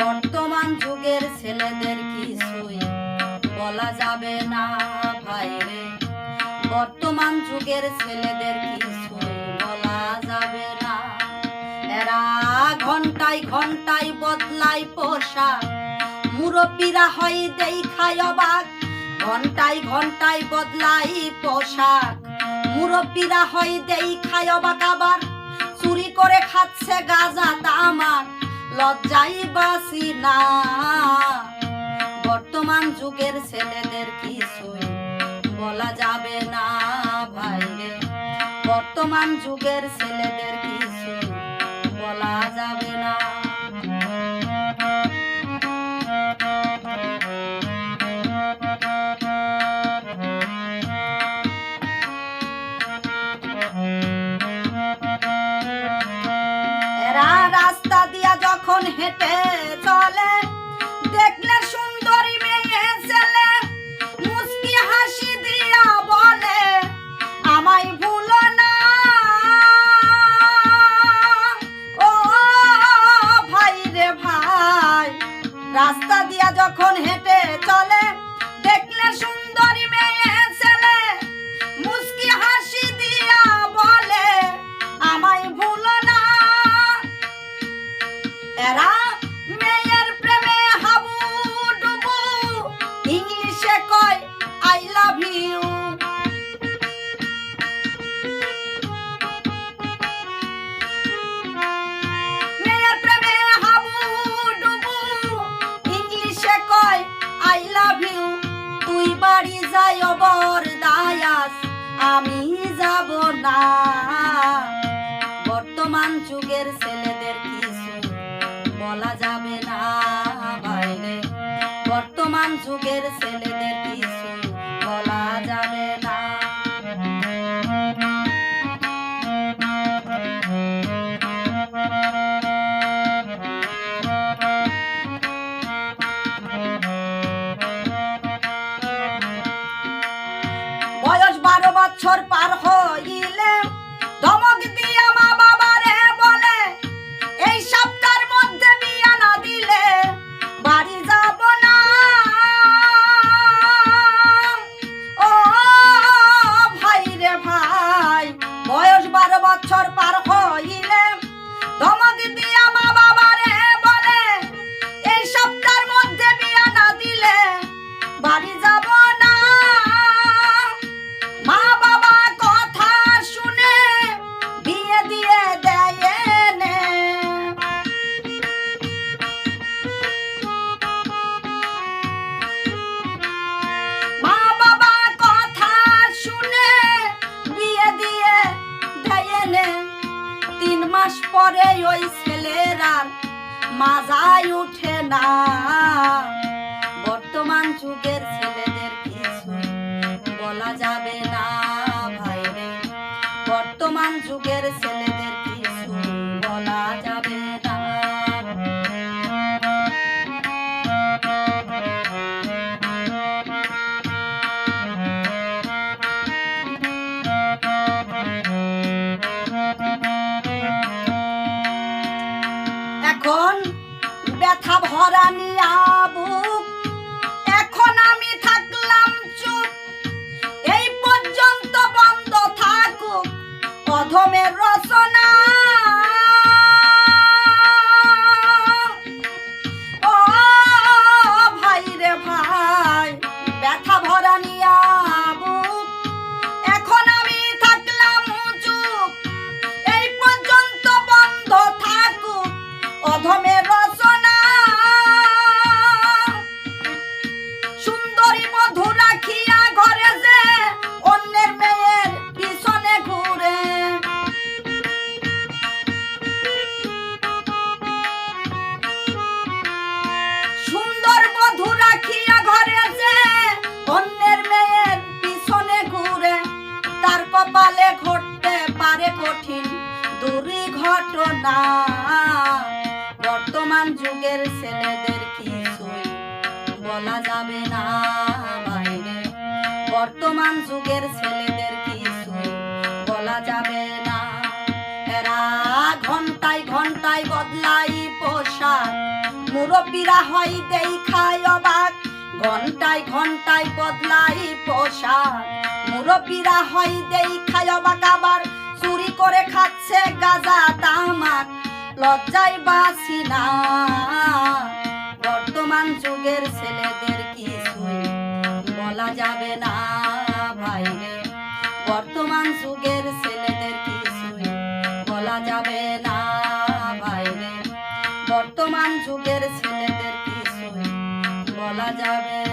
বর্তমান যুগের ছেলেদের কিছুই বলা যাবে না ভাই রে। বর্তমান যুগের ছেলেদের কিছুই বলা যাবে না। এরা ঘন্টায় ঘন্টায় বদলায় পোশাক, মুরব্বীরা হয় দেখায় অবাক, ঘন্টায় ঘন্টায় বদলাই পোশাক, মুরব্বীরা হয় দেখায় অবাক আবার, চুরি করে খাচ্ছে গাজা তামাক। লজ্জাই বাসি না। বর্তমান যুগের ছেলেদের কিছুই বলা যাবে না ভাইরে। বর্তমান যুগের ছেলেদের কিছুই যখন হেঁটে চলে আই লাভ ইউ যাই অবর দায়াস, আমি যাব না। বর্তমান যুগের ছেলেদের কিছু বলা যাবে না বাইরে। বর্তমান যুগের মাস পরে ওই ছেলেরা মাজাই উঠে না। বর্তমান যুগের ছেলেদের কিছু বলা যাবে না ভাই বর্তমান যুগের ছেলেদের এখন ব্যথা ভরা নিয়া অধমের রচনা। সুন্দরী বধূ রাখিয়া ঘরে যে অন্যের মেয়ের পিছনে ঘুরে। সুন্দর বধূ রাখিয়া ঘরে যে অন্যের মেয়ের পিছনে ঘুরে। তার কপালে ঘটতে পারে কঠিন দুর্ঘটনা। বর্তমান যুগের ছেলেদের কিছুই বলা যাবে না বাইরে বর্তমান যুগের ছেলেদের কিছুই বলা যাবে না। এরা ঘন্টায় ঘন্টায় বদলাই পোশাক। মুরব্বীরা হয় দেই খায় অবাক। ঘন্টায় ঘন্টায় বদলাই পোশাক। মুরব্বীরা হয় দেই খায় অবাক। আবার চুরি করে খাচ্ছে গাজা, তামাক। লজ্জায় বাসি না। বর্তমান যুগের ছেলেদের কিছুই বলা যাবে না ভাইরে বর্তমান যুগের ছেলেদের কিছুই বলা যাবে না ভাইরে বর্তমান যুগের ছেলেদের কিছুই বলা যাবে